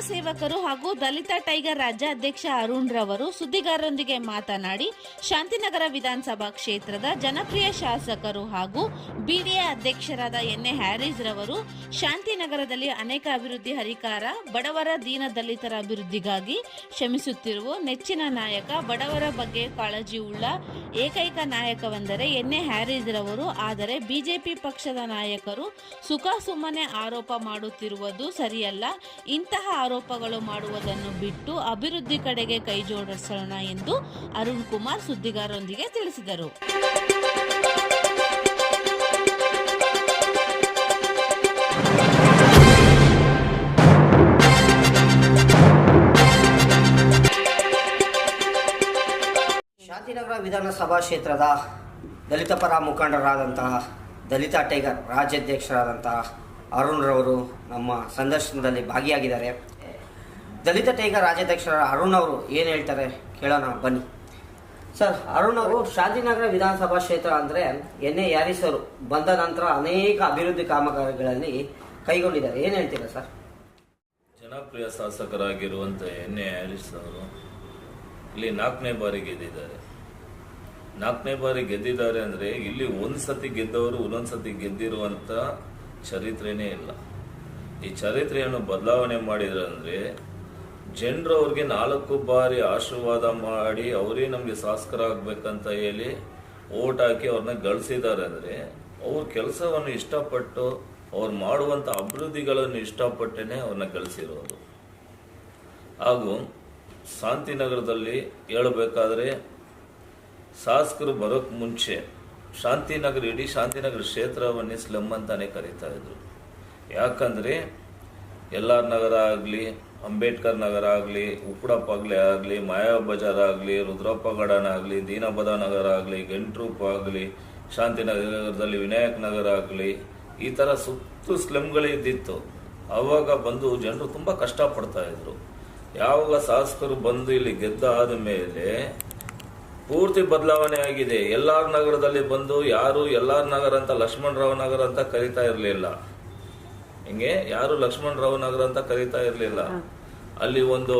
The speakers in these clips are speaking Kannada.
ಸೇವಕರು ಹಾಗೂ ದಲಿತ ಟೈಗರ್ ರಾಜ್ಯಾಧ್ಯಕ್ಷ ಅರುಣ್ ರವರು ಸುದ್ದಿಗಾರರೊಂದಿಗೆ ಮಾತನಾಡಿ, ಶಾಂತಿನಗರ ವಿಧಾನಸಭಾ ಕ್ಷೇತ್ರದ ಜನಪ್ರಿಯ ಶಾಸಕರು ಹಾಗೂ ಬಿಡಿಎ ಅಧ್ಯಕ್ಷರಾದ ಎನ್ ಹ್ಯಾರಿಸ್ ರವರು ಶಾಂತಿನಗರದಲ್ಲಿ ಅನೇಕ ಅಭಿವೃದ್ಧಿ ಹರಿಕಾರ, ಬಡವರ ದೀನ ದಲಿತರ ಅಭಿವೃದ್ಧಿಗಾಗಿ ಶ್ರಮಿಸುತ್ತಿರುವ ನೆಚ್ಚಿನ ನಾಯಕ ಬಡವರ ಬಗ್ಗೆ ಕಾಳಜಿ ಉಳ್ಳ ಏಕೈಕ ನಾಯಕವೆಂದರೆ ಎನ್ ಹ್ಯಾರಿಸ್ ರವರು. ಆದರೆ ಬಿಜೆಪಿ ಪಕ್ಷದ ನಾಯಕರು ಸುಖ ಸುಮ್ಮನೆ ಆರೋಪ ಮಾಡುತ್ತಿರುವುದು ಸರಿಯಲ್ಲ. ಇಂತಹ ಆರೋಪಗಳು ಮಾಡುವುದನ್ನು ಬಿಟ್ಟು ಅಭಿವೃದ್ಧಿ ಕಡೆಗೆ ಕೈ ಜೋಡಿಸೋಣ ಎಂದು ಅರುಣ್ ಕುಮಾರ್ ಸುದ್ದಿಗಾರರೊಂದಿಗೆ ತಿಳಿಸಿದರು. ಶಾಂತಿನಗರ ವಿಧಾನಸಭಾ ಕ್ಷೇತ್ರದ ದಲಿತ ಪರ ಮುಖಂಡರಾದಂತಹ ದಲಿತ ಟೈಗರ್ ರಾಜ್ಯಾಧ್ಯಕ್ಷರಾದಂತಹ ಅರುಣ್ ರವರು ನಮ್ಮ ಸಂದರ್ಶನದಲ್ಲಿ ಭಾಗಿಯಾಗಿದ್ದಾರೆ. ದಲಿತ ಟೈಗರ್ ರಾಜ್ಯಾಧ್ಯಕ್ಷರ ಅರುಣ್ ಅವರು ಏನು ಹೇಳ್ತಾರೆ? ಕೇಳೋಣ, ಬನ್ನಿ. ಸರ್, ಅರುಣ್ ಅವರು ಶಾಂತಿನಗರ ವಿಧಾನಸಭಾ ಕ್ಷೇತ್ರ ಅಂದರೆ ಎನ್ ಎ ಅವರು ಬಂದ ನಂತರ ಅನೇಕ ಅಭಿವೃದ್ಧಿ ಕಾಮಗಾರಿಗಳಲ್ಲಿ ಕೈಗೊಂಡಿದ್ದಾರೆ. ಏನು ಹೇಳ್ತೀರಾ ಸರ್? ಜನಪ್ರಿಯ ಶಾಸಕರಾಗಿರುವಂಥ ಎನ್ ಎ ಹ್ಯಾರಿಸ್ ಅವರು ಇಲ್ಲಿ ನಾಲ್ಕನೇ ಬಾರಿ ಗೆದ್ದಿದ್ದಾರೆ. ನಾಲ್ಕನೇ ಬಾರಿ ಗೆದ್ದಿದ್ದಾರೆ ಅಂದರೆ ಇಲ್ಲಿ ಒಂದು ಸತಿ ಗೆದ್ದವರು ಒಂದೊಂದು ಸತಿ ಗೆದ್ದಿರುವಂಥ ಚರಿತ್ರೆನೇ ಇಲ್ಲ. ಈ ಚರಿತ್ರೆಯನ್ನು ಬದಲಾವಣೆ ಮಾಡಿದ್ರೆ ಅಂದರೆ ಜನರು ಅವ್ರಿಗೆ ನಾಲ್ಕು ಬಾರಿ ಆಶೀರ್ವಾದ ಮಾಡಿ ಅವರೇ ನಮಗೆ ಶಾಸಕರಾಗಬೇಕಂತ ಹೇಳಿ ಓಟ್ ಹಾಕಿ ಅವ್ರನ್ನ ಗಳಿಸಿದ್ದಾರೆ ಅಂದರೆ ಅವ್ರ ಕೆಲಸವನ್ನು ಇಷ್ಟಪಟ್ಟು ಅವ್ರು ಮಾಡುವಂಥ ಅಭಿವೃದ್ಧಿಗಳನ್ನು ಇಷ್ಟಪಟ್ಟೇ ಅವ್ರನ್ನ ಗಳಿಸಿರೋದು. ಹಾಗೂ ಶಾಂತಿನಗರದಲ್ಲಿ ಹೇಳಬೇಕಾದ್ರೆ ಶಾಸಕರು ಬರೋಕ್ಕೆ ಮುಂಚೆ ಶಾಂತಿನಗರ, ಇಡೀ ಶಾಂತಿನಗರ ಕ್ಷೇತ್ರವನ್ನೇ ಸ್ಲಮ್ ಅಂತಾನೆ ಕರೀತಾ ಇದ್ರು. ಯಾಕಂದರೆ ಎಲ್ಲಾರ್ ನಗರ ಆಗಲಿ ಅಂಬೇಡ್ಕರ್ ನಗರ ಆಗಲಿ, ಉಪ್ಪಡಪ್ಪ ಆಗಲಿ ಮಾಯಾ ಬಜಾರ್ ಆಗಲಿ, ರುದ್ರಪ್ಪ ಗಾರ್ಡನ್ ಆಗಲಿ, ದೀನಬದ ನಗರ ಆಗಲಿ, ಗಂಟ್ರೂಪ್ ಆಗಲಿ, ಶಾಂತಿನಗರದಲ್ಲಿ ವಿನಾಯಕ್ ನಗರ ಆಗಲಿ, ಈ ಥರ ಸುತ್ತು ಸ್ಲಮ್ಗಳಿದ್ದಿತ್ತು ಆವಾಗ ಬಂದು ಜನರು ತುಂಬ ಕಷ್ಟಪಡ್ತಾ ಇದ್ರು. ಯಾವಾಗ ಶಾಸಕರು ಬಂದು ಇಲ್ಲಿ ಗೆದ್ದ ಆದ ಮೇಲೆ ಪೂರ್ತಿ ಬದಲಾವಣೆ ಆಗಿದೆ. ಎಲ್ಲಾರ್ ನಗರದಲ್ಲಿ ಬಂದು ಯಾರು ಎಲ್ಲಾರ್ ನಗರ ಅಂತ, ಲಕ್ಷ್ಮಣರಾವ್ ನಗರ ಅಂತ ಕರಿತಾ ಇರಲಿಲ್ಲ. ಹಿಂಗೆ? ಯಾರು ಲಕ್ಷ್ಮಣರಾವ್ ನಗರ ಅಂತ ಕರೀತಾ ಇರಲಿಲ್ಲ. ಅಲ್ಲಿ ಒಂದು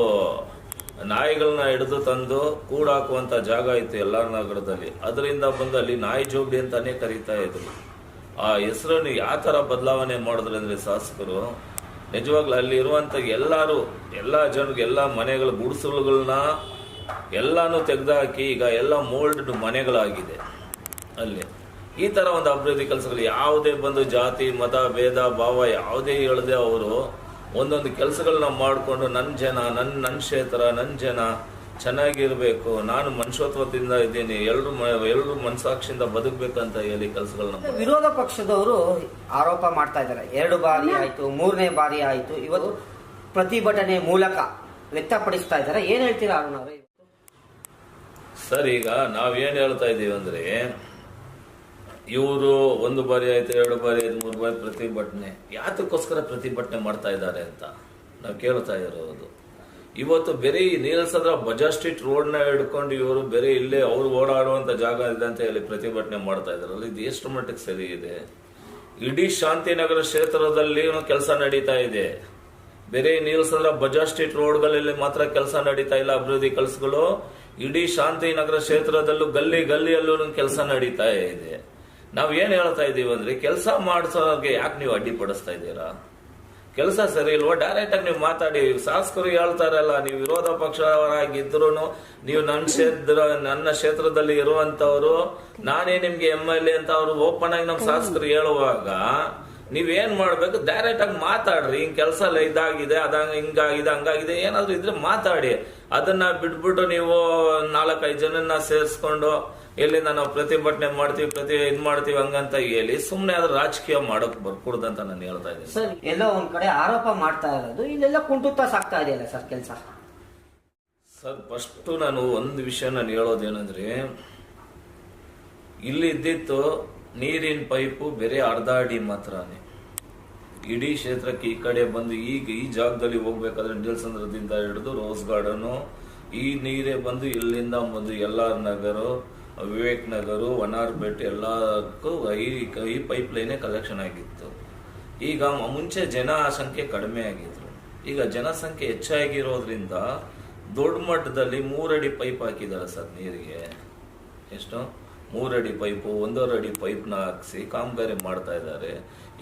ನಾಯಿಗಳನ್ನ ಹಿಡಿದು ತಂದು ಕೂಡಾಕುವಂತ ಜಾಗ ಇತ್ತು ಎಲ್ಲ ನಗರದಲ್ಲಿ. ಅದರಿಂದ ಬಂದು ಅಲ್ಲಿ ನಾಯಿ ಜೋಬಿ ಅಂತಾನೆ ಕರೀತಾ ಇದ್ರು. ಆ ಹೆಸರನ್ನು ಯಾವ ಥರ ಬದಲಾವಣೆ ಮಾಡಿದ್ರು ಅಂದರೆ ಶಾಸಕರು ನಿಜವಾಗ್ಲೂ ಅಲ್ಲಿ ಇರುವಂತ ಎಲ್ಲರೂ ಎಲ್ಲಾ ಜನರಿಗೆ ಎಲ್ಲಾ ಮನೆಗಳ ಗುಡಿಸಲುಗಳನ್ನ ಎಲ್ಲಾನು ತೆಗೆದಾಕಿ ಈಗ ಎಲ್ಲ ಮೋಲ್ಡ್ ಮನೆಗಳಾಗಿದೆ ಅಲ್ಲಿ. ಈ ತರ ಒಂದು ಅಭಿವೃದ್ಧಿ ಕೆಲಸಗಳು ಯಾವುದೇ ಬಂದು ಜಾತಿ ಮತ ಭೇದ ಭಾವ ಯಾವುದೇ ಹೇಳದೆ ಅವರು ಒಂದೊಂದು ಕೆಲಸಗಳನ್ನ ಮಾಡಿಕೊಂಡು ನನ್ನ ಜನ ನನ್ನ ನನ್ನ ಕ್ಷೇತ್ರ ನನ್ನ ಜನ ಚೆನ್ನಾಗಿರ್ಬೇಕು ನಾನು ಮನುಷ್ಯತ್ವದಿಂದ ಇದ್ದೀನಿ ಎಲ್ಲರೂ ಎಲ್ಲರೂ ಮನಸಾಕ್ಷಿಯಿಂದ ಬದುಕಬೇಕಂತ ಹೇಳಿ ಕೆಲಸಗಳನ್ನ ವಿರೋಧ ಪಕ್ಷದವರು ಆರೋಪ ಮಾಡ್ತಾ ಇದ್ದಾರೆ. ಎರಡು ಬಾರಿ ಆಯಿತು ಮೂರನೇ ಬಾರಿ ಆಯಿತು ಇವತ್ತು ಪ್ರತಿಭಟನೆ ಮೂಲಕ ವ್ಯಕ್ತಪಡಿಸ್ತಾ ಇದ್ದಾರೆ. ಏನ್ ಹೇಳ್ತೀರಾ ಅರುಣ್ ಅವರೇ? ಸರ್ ಈಗ ನಾವೇನು ಹೇಳ್ತಾ ಇದ್ದೀವಿ ಅಂದ್ರೆ ಇವರು ಒಂದು ಬಾರಿ ಆಯ್ತು, ಎರಡು ಬಾರಿ ಆಯ್ತು, ಮೂರು ಬಾರಿ ಪ್ರತಿಭಟನೆ. ಯಾತಕ್ಕೋಸ್ಕರ ಪ್ರತಿಭಟನೆ ಮಾಡ್ತಾ ಇದ್ದಾರೆ ಅಂತ ನಾವು ಕೇಳ್ತಾ ಇರೋದು. ಇವತ್ತು ಬೇರೆ ಈ ನೀಲಸಂದ್ರ ಬಜಾರ್ ಸ್ಟ್ರೀಟ್ ರೋಡ್ನ ಹಿಡ್ಕೊಂಡು ಇವರು ಬೇರೆ ಇಲ್ಲೇ ಅವ್ರು ಓಡಾಡುವಂತ ಜಾಗ ಇದೆ ಅಂತ ಹೇಳಿ ಪ್ರತಿಭಟನೆ ಮಾಡ್ತಾ ಇದಾರಲ್ಲ ಇದು ಎಷ್ಟು ಮಟ್ಟಿಗೆ ಸರಿ ಇದೆ? ಇಡೀ ಶಾಂತಿನಗರ ಕ್ಷೇತ್ರದಲ್ಲಿ ಕೆಲಸ ನಡೀತಾ ಇದೆ. ಬೇರೆ ನೀಲಸಂದ್ರ ಬಜಾರ್ ಸ್ಟ್ರೀಟ್ ರೋಡ್ಗಳಲ್ಲಿ ಮಾತ್ರ ಕೆಲಸ ನಡೀತಾ ಇಲ್ಲ ಅಭಿವೃದ್ಧಿ ಕೆಲಸಗಳು. ಇಡೀ ಶಾಂತಿನಗರ ಕ್ಷೇತ್ರದಲ್ಲೂ ಗಲ್ಲಿ ಗಲ್ಲಿಯಲ್ಲೂ ಕೆಲಸ ನಡೀತಾ ಇದೆ. ನಾವ್ ಏನ್ ಹೇಳ್ತಾ ಇದ್ದೀವಿ ಅಂದ್ರೆ, ಕೆಲಸ ಮಾಡಿಸೋಕೆ ಯಾಕೆ ನೀವು ಅಡ್ಡಿಪಡಿಸ್ತಾ ಇದ್ದೀರಾ? ಕೆಲಸ ಸರಿ ಇಲ್ವಾ? ಡೈರೆಕ್ಟ್ ಆಗಿ ನೀವು ಮಾತಾಡಿ. ಶಾಸಕರು ಹೇಳ್ತಾರಲ್ಲ, ನೀವು ವಿರೋಧ ಪಕ್ಷವರಾಗಿದ್ರು ನೀವು ನನ್ನ ಕ್ಷೇತ್ರ, ನನ್ನ ಕ್ಷೇತ್ರದಲ್ಲಿ ಇರುವಂತವ್ರು ನಾನೇ ನಿಮ್ಗೆ ಎಂ ಎಲ್ ಎ ಅಂತ ಅವರು ಓಪನ್ ಆಗಿ ನಮ್ಮ ಶಾಸಕರು ಹೇಳುವಾಗ ನೀವೇನ್ ಮಾಡ್ಬೇಕು? ಡೈರೆಕ್ಟ್ ಆಗಿ ಮಾತಾಡ್ರಿ. ಹಿಂಗ್ ಕೆಲಸ ಇದಾಗಿದೆ ಅದಂಗ ಹಿಂಗಾಗಿದೆ, ಹಂಗಾಗಿದೆ, ಏನಾದ್ರು ಇದ್ರೆ ಮಾತಾಡಿ. ಅದನ್ನ ಬಿಟ್ಬಿಟ್ಟು ನೀವು ನಾಲ್ಕೈದು ಜನನ್ನ ಸೇರಿಸ್ಕೊಂಡು ಎಲ್ಲಿಂದ ನಾವು ಪ್ರತಿಭಟನೆ ಮಾಡ್ತೀವಿ ಪ್ರತಿ ಇದ್ ಮಾಡ್ತೀವಿ ಹಂಗಂತ ಹೇಳಿ ಸುಮ್ನೆ ಅದ್ರ ರಾಜಕೀಯ ಮಾಡಕ್ ಬರ್ಕೂಡ್ದಂತ ನಾನು ಹೇಳ್ತಾ ಇದ್ದೀನಿ. ಸರ್ ಎಲ್ಲೋ ಒಂದ್ ಕಡೆ ಆರೋಪ ಮಾಡ್ತಾ ಇರೋದು ಇಲ್ಲೆಲ್ಲ ಕುಂಟುತ್ತಾ ಸಾಕ್ತಾ ಇದೆಯಲ್ಲ ಸರ್ ಕೆಲಸ? ಸರ್ ಫಸ್ಟ್ ನಾನು ಒಂದು ವಿಷಯ ನಾನು ಹೇಳೋದೇನಂದ್ರೆ ಇಲ್ಲಿ ಇದ್ದಿತ್ತು ನೀರಿನ ಪೈಪು ಬೇರೆ ಅರ್ಧ ಅಡಿ ಮಾತ್ರನೇ. ಇಡೀ ಕ್ಷೇತ್ರಕ್ಕೆ ಈ ಕಡೆ ಬಂದು ಈಗ ಈ ಜಾಗದಲ್ಲಿ ಹೋಗ್ಬೇಕಾದ್ರೆ ನಿಲ್ಸಂದ್ರದಿಂದ ಹಿಡಿದು ರೋಸ್ ಗಾರ್ಡನು ಈ ನೀರೇ ಬಂದು ಇಲ್ಲಿಂದ ಬಂದು ಎಲ್ಲಾರ್ ನಗರ ವಿವೇಕ್ ಒನಾರ್ ಬೆಟ್ ಎಲ್ಲಕ್ಕೂ ಈ ಈ ಪೈಪ್ ಲೈನೇ ಕಲೆಕ್ಷನ್ ಆಗಿತ್ತು. ಈಗ ಮುಂಚೆ ಜನ ಸಂಖ್ಯೆ ಕಡಿಮೆ ಆಗಿದ್ರು. ಈಗ ಜನಸಂಖ್ಯೆ ಹೆಚ್ಚಾಗಿರೋದ್ರಿಂದ ದೊಡ್ಡ ಮಟ್ಟದಲ್ಲಿ ಮೂರಡಿ ಪೈಪ್ ಹಾಕಿದ್ದಾರೆ ಸರ್ ನೀರಿಗೆ. ಎಷ್ಟು? ಮೂರಡಿ ಪೈಪು ಒಂದೂವರೆ ಅಡಿ ಪೈಪ್ನ ಹಾಕ್ಸಿ ಕಾಮಗಾರಿ ಮಾಡ್ತಾ ಇದ್ದಾರೆ.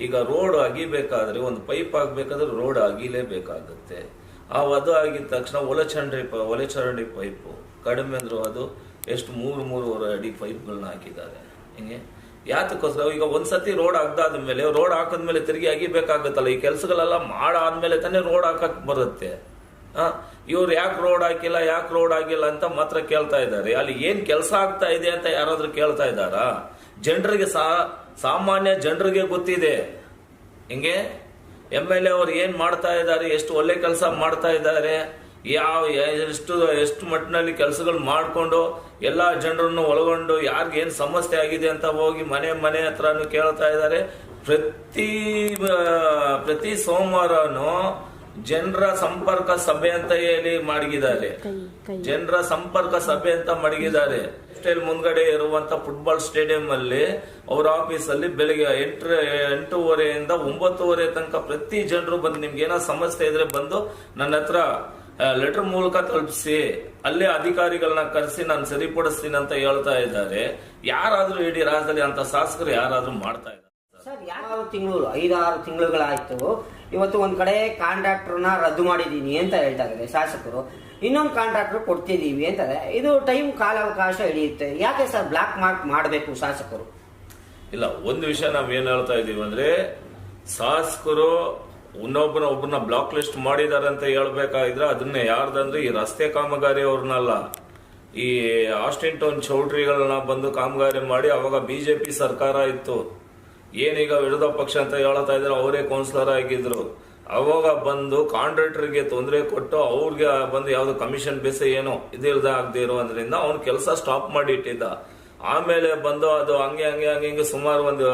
ಈಗ ರೋಡ್ ಅಗಿಬೇಕಾದ್ರೆ ಒಂದು ಪೈಪ್ ಆಗಬೇಕಾದ್ರೆ ರೋಡ್ ಅಗಿಲೇಬೇಕಾಗುತ್ತೆ ಆ ಅದು ಆಗಿದ ತಕ್ಷಣ ಒಲೆಚರಂಡಿ ಒಲೆಚರಂಡಿ ಪೈಪು ಕಡಿಮೆ ಅಂದರೂ ಅದು ಎಷ್ಟು ಮೂರು ಮೂರುವರೆ ಅಡಿ ಪೈಪ್ಗಳನ್ನ ಹಾಕಿದ್ದಾರೆ. ಹಿಂಗೆ? ಯಾತಕ್ಕೋಸ್ಕರ ಈಗ ಒಂದ್ಸತಿ ರೋಡ್ ಆಗ್ದಾದ್ಮೇಲೆ ರೋಡ್ ಹಾಕಿದ್ಮೇಲೆ ತಿರುಗಿ ಅಗಿಬೇಕಾಗುತ್ತಲ್ಲ, ಈ ಕೆಲಸಗಳೆಲ್ಲ ಮಾಡಾದ್ಮೇಲೆ ತಾನೇ ರೋಡ್ ಹಾಕಕ್ ಬರುತ್ತೆ. ಇವ್ರು ಯಾಕೆ ರೋಡ್ ಹಾಕಿಲ್ಲ, ಯಾಕೆ ರೋಡ್ ಆಗಿಲ್ಲ ಅಂತ ಮಾತ್ರ ಕೇಳ್ತಾ ಇದ್ದಾರೆ. ಅಲ್ಲಿ ಏನ್ ಕೆಲಸ ಆಗ್ತಾ ಇದೆ ಅಂತ ಯಾರಾದ್ರೂ ಕೇಳ್ತಾ ಇದ್ದಾರಾ? ಜನರಿಗೆ ಸಾ, ಸಾಮಾನ್ಯ ಜನರಿಗೆ ಗೊತ್ತಿದೆ. ಹಿಂಗೆ? ಎಂ ಎಲ್ ಎ ಅವ್ರು ಏನ್ ಮಾಡ್ತಾ ಇದ್ದಾರೆ, ಎಷ್ಟು ಒಳ್ಳೆ ಕೆಲಸ ಮಾಡ್ತಾ ಇದ್ದಾರೆ? ಯಾವ ಎಷ್ಟು ಎಷ್ಟು ಮಟ್ಟಿನಲ್ಲಿ ಕೆಲಸಗಳು ಮಾಡಿಕೊಂಡು ಎಲ್ಲ ಜನರನ್ನು ಒಳಗೊಂಡು ಏನ್ ಸಮಸ್ಯೆ ಆಗಿದೆ ಅಂತ ಹೋಗಿ ಮನೆ ಮನೆ ಹತ್ರನೂ ಕೇಳ್ತಾ ಇದ್ದಾರೆ. ಪ್ರತಿ ಪ್ರತಿ ಸೋಮವಾರನು ಜನರ ಸಂಪರ್ಕ ಸಭೆ ಅಂತ ಹೇಳಿ ಮಾಡಿದ್ದಾರೆ ಜನರ ಸಂಪರ್ಕ ಸಭೆ ಅಂತ ಮಡಗಿದ್ದಾರೆ. ಸ್ಟೇಲ್ ಮುಂದ್ಗಡೆ ಇರುವಂತ ಫುಟ್ಬಾಲ್ ಸ್ಟೇಡಿಯಂ ಅಲ್ಲಿ ಅವ್ರ ಆಫೀಸ್ ಅಲ್ಲಿ ಬೆಳಿಗ್ಗೆ ಎಂಟು ಎಂಟೂವರೆಯಿಂದ ಒಂಬತ್ತುವರೆ ತನಕ ಪ್ರತಿ ಜನರು ಬಂದು ನಿಮ್ಗೆ ಏನೋ ಸಮಸ್ಯೆ ಇದ್ರೆ ಬಂದು ನನ್ನ ಹತ್ರ ಲೆಟರ್ ಮೂಲಕ ತಲುಪಿಸಿ ಅಲ್ಲೇ ಅಧಿಕಾರಿಗಳನ್ನ ಕರೆಸಿ ನಾನು ಸರಿಪಡಿಸ್ತೀನಿ ಅಂತ ಹೇಳ್ತಾ ಇದ್ದಾರೆ. ಯಾರಾದ್ರೂ ಇಡೀ ರಾಜ್ಯದಲ್ಲಿ ಅಂತ ಶಾಸಕರು ಯಾರಾದ್ರೂ ಮಾಡ್ತಾ ಇದ್ದಾರೆ? ಸರ್ ಯಾವ ತಿಂಗಳು ಐದಾರು ತಿಂಗಳುಗಳಾಯ್ತು. ಇವತ್ತು ಒಂದ್ ಕಡೆ ಕಾಂಟ್ರಾಕ್ಟರ್ನ ರದ್ದು ಮಾಡಿದೀನಿ ಅಂತ ಹೇಳ್ತಾ ಇದ್ದಾರೆ ಶಾಸಕರು. ಇನ್ನೊಂದು ಕಾಂಟ್ರಾಕ್ಟರ್ ಕೊಡ್ತಿದೀವಿ ಅಂತಾರೆ ಇದು ಟೈಮ್ ಕಾಲಾವಕಾಶ ಹಿಡಿಯುತ್ತೆ. ಯಾಕೆ ಸರ್ ಬ್ಲಾಕ್ ಮಾರ್ಕ್ ಮಾಡಬೇಕು ಶಾಸಕರು? ಇಲ್ಲ ಒಂದು ವಿಷಯ ನಾವ್ ಏನ್ ಹೇಳ್ತಾ ಇದೀವಿ ಅಂದ್ರೆ ಶಾಸಕರು ಇನ್ನೊಬ್ಬನ ಒಬ್ಬರನ್ನ ಬ್ಲಾಕ್ ಲಿಸ್ಟ್ ಮಾಡಿದಾರೆ ಅಂತ ಹೇಳ್ಬೇಕಾಗಿದ್ರೆ ಅದನ್ನ ಯಾರ್ದಂದ್ರೆ ಈ ರಸ್ತೆ ಕಾಮಗಾರಿ ಅವ್ರನ್ನಲ್ಲ. ಈ ಆಸ್ಟಿನ್ ಟೌನ್ ಚೌಟ್ರಿಗಳನ್ನ ಬಂದು ಕಾಮಗಾರಿ ಮಾಡಿ ಅವಾಗ ಬಿಜೆಪಿ ಸರ್ಕಾರ ಇತ್ತು. ಏನೀಗ ವಿರೋಧ ಪಕ್ಷ ಅಂತ ಹೇಳ್ತಾ ಇದ್ರೆ, ಅವರೇ ಕೌನ್ಸಿಲರ್ ಆಗಿದ್ರು. ಅವಾಗ ಬಂದು ಕಾಂಟ್ರಾಕ್ಟರ್ಗೆ ತೊಂದರೆ ಕೊಟ್ಟು ಅವ್ರಿಗೆ ಬಂದು ಯಾವ್ದು ಕಮಿಷನ್ ಬೇಸೆ ಏನೋ ಇದಿಲ್ದ ಆಗದೆ ಇರೋದ್ರಿಂದ ಅವ್ನ ಕೆಲಸ ಸ್ಟಾಪ್ ಮಾಡಿ ಇಟ್ಟಿದ್ದ. ಆಮೇಲೆ ಬಂದು ಅದು ಹಂಗೆ ಹಂಗೆ ಹಂಗೆ ಹಿಂಗೆ ಸುಮಾರು ಒಂದು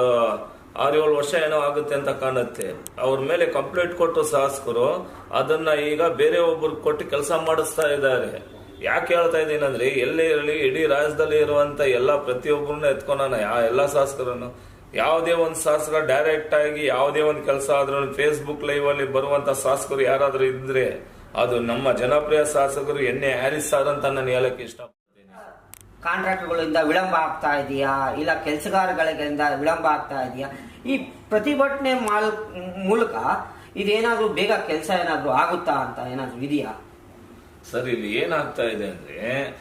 ಆರು ವರ್ಷ ಏನೋ ಆಗುತ್ತೆ ಅಂತ ಕಾಣುತ್ತೆ. ಅವ್ರ ಮೇಲೆ ಕಂಪ್ಲೇಂಟ್ ಕೊಟ್ಟು ಶಾಸಕರು ಅದನ್ನ ಈಗ ಬೇರೆ ಒಬ್ಬರು ಕೊಟ್ಟು ಕೆಲಸ ಮಾಡಿಸ್ತಾ ಇದ್ದಾರೆ. ಯಾಕೆ ಹೇಳ್ತಾ ಇದ್ದೀನಿ ಅಂದ್ರೆ, ಎಲ್ಲೇ ಇರಲಿ, ಇಡೀ ರಾಜ್ಯದಲ್ಲಿ ಇರುವಂತ ಎಲ್ಲಾ ಪ್ರತಿಯೊಬ್ಬರನ್ನ ಎತ್ಕೊಳೋಣ ಯಾ ಎಲ್ಲಾ ಶಾಸಕರನ್ನು, ಯಾವುದೇ ಒಂದು ಶಾಸಕ ಡೈರೆಕ್ಟ್ ಆಗಿ ಯಾವುದೇ ಒಂದು ಕೆಲಸ ಆದ್ರೂ ಫೇಸ್ಬುಕ್ ಲೈವ್ ಅಲ್ಲಿ ಬರುವಂತ ಶಾಸಕರು ಯಾರಾದ್ರೂ ಇದ್ರೆ, ಅದು ನಮ್ಮ ಜನಪ್ರಿಯ ಶಾಸಕರು ಎಣ್ಣೆ ಹ್ಯಾರಿಸ್ ಸರ್ ನಾನು ಹೇಳಕ್ ಇಷ್ಟಪಡ್ತೀನಿ ಕಾಂಟ್ರಾಕ್ಟರ್ಗಳಿಂದ ವಿಳಂಬ ಆಗ್ತಾ ಇದೆಯಾ? ಇಲ್ಲ ಕೆಲಸಗಾರಗಳಿಂದ ವಿಳಂಬ ಆಗ್ತಾ ಇದೆಯಾ? ಈ ಪ್ರತಿಭಟನೆ ಮಾಲ್ ಮೂಲಕ ಇದೇನಾದ್ರೂ ಬೇಗ ಕೆಲಸ ಏನಾದ್ರೂ ಆಗುತ್ತಾ ಅಂತ ಏನಾದ್ರೂ ಇದೆಯಾ? ಸರ್, ಇಲ್ಲಿ ಏನಾಗ್ತಾ ಇದೆ ಅಂದ್ರೆ,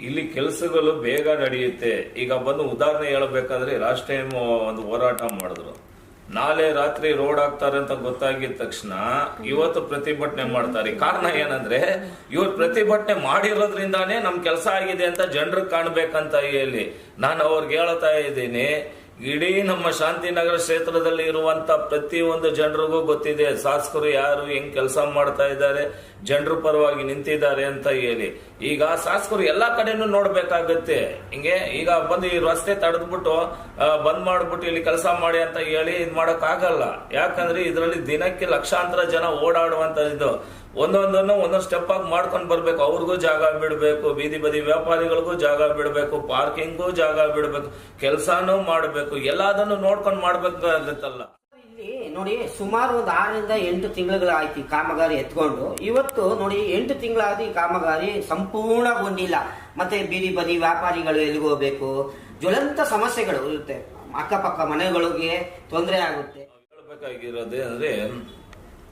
ಇಲ್ಲಿ ಕೆಲಸಗಳು ಬೇಗ ನಡೆಯುತ್ತೆ. ಈಗ ಬಂದು ಉದಾಹರಣೆ ಹೇಳಬೇಕಾದ್ರೆ ಲಾಸ್ಟ್ ಟೈಮ್ ಒಂದು ಹೋರಾಟ ಮಾಡಿದ್ರು. ನಾಳೆ ರಾತ್ರಿ ರೋಡ್ ಆಗ್ತಾರೆ ಅಂತ ಗೊತ್ತಾಗಿದ ತಕ್ಷಣ ಇವತ್ತು ಪ್ರತಿಭಟನೆ ಮಾಡ್ತಾರೆ. ಕಾರಣ ಏನಂದ್ರೆ, ಇವ್ರು ಪ್ರತಿಭಟನೆ ಮಾಡಿರೋದ್ರಿಂದಾನೇ ನಮ್ ಕೆಲಸ ಆಗಿದೆ ಅಂತ ಜನರಿಗೆ ಕಾಣ್ಬೇಕಂತ ಹೇಳಿ. ನಾನು ಅವ್ರಿಗೆ ಹೇಳ್ತಾ ಇದ್ದೀನಿ, ಇಡೀ ನಮ್ಮ ಶಾಂತಿನಗರ ಕ್ಷೇತ್ರದಲ್ಲಿ ಇರುವಂತ ಪ್ರತಿಯೊಂದು ಜನರಿಗೂ ಗೊತ್ತಿದೆ, ಶಾಸಕರು ಯಾರು, ಹೆಂಗ್ ಕೆಲಸ ಮಾಡ್ತಾ ಇದ್ದಾರೆ ಜನರ ಪರವಾಗಿ ನಿಂತಿದ್ದಾರೆ ಅಂತ ಹೇಳಿ. ಈಗ ಶಾಸಕರು ಎಲ್ಲಾ ಕಡೆನೂ ನೋಡ್ಬೇಕಾಗತ್ತೆ. ಹಿಂಗೆ ಈಗ ಬಂದು ಈ ರಸ್ತೆ ತಡೆದ್ಬಿಟ್ಟು ಬಂದ್ ಮಾಡ್ಬಿಟ್ಟು ಇಲ್ಲಿ ಕೆಲಸ ಮಾಡಿ ಅಂತ ಹೇಳಿ ಇದ್ ಮಾಡಕ್ ಆಗಲ್ಲ ಯಾಕಂದ್ರೆ ಇದರಲ್ಲಿ ದಿನಕ್ಕೆ ಲಕ್ಷಾಂತರ ಜನ ಓಡಾಡುವಂತ ಇದು. ಒಂದೊಂದನ್ನು ಒಂದೊಂದು ಸ್ಟೆಪ್ ಆಗಿ ಮಾಡ್ಕೊಂಡು ಬರ್ಬೇಕು. ಅವ್ರಿಗೂ ಜಾಗ ಬಿಡಬೇಕು, ಬೀದಿ ಬದಿ ವ್ಯಾಪಾರಿಗಳಿಗೂ ಜಾಗ ಬಿಡಬೇಕು ಪಾರ್ಕಿಂಗೂ ಜಾಗ ಬಿಡಬೇಕು, ಕೆಲಸನೂ ಮಾಡಬೇಕು. ಎಲ್ಲದನ್ನು ನೋಡ್ಕೊಂಡು ಮಾಡ್ಬೇಕಾಗತ್ತಲ್ಲ. ನೋಡಿ, ಸುಮಾರು ಒಂದು ಆರರಿಂದ ಎಂಟು ತಿಂಗಳುಗಳಾಯ್ತು ಕಾಮಗಾರಿ ಎತ್ಕೊಂಡು. ಇವತ್ತು ನೋಡಿ, ಎಂಟು ತಿಂಗಳಾದ ಈ ಕಾಮಗಾರಿ ಸಂಪೂರ್ಣಗೊಂಡಿಲ್ಲ. ಮತ್ತೆ ಬೀದಿ ಬದಿ ವ್ಯಾಪಾರಿಗಳು ಎಲ್ಲಿಗೆ ಹೋಗ್ಬೇಕು? ಜ್ವಲಂತ ಸಮಸ್ಯೆಗಳು ಇರುತ್ತೆ. ಅಕ್ಕಪಕ್ಕ ಮನೆಗಳಿಗೆ ತೊಂದರೆ ಆಗುತ್ತೆ. ಹೇಳಬೇಕಾಗಿರೋದೇ ಅಂದ್ರೆ,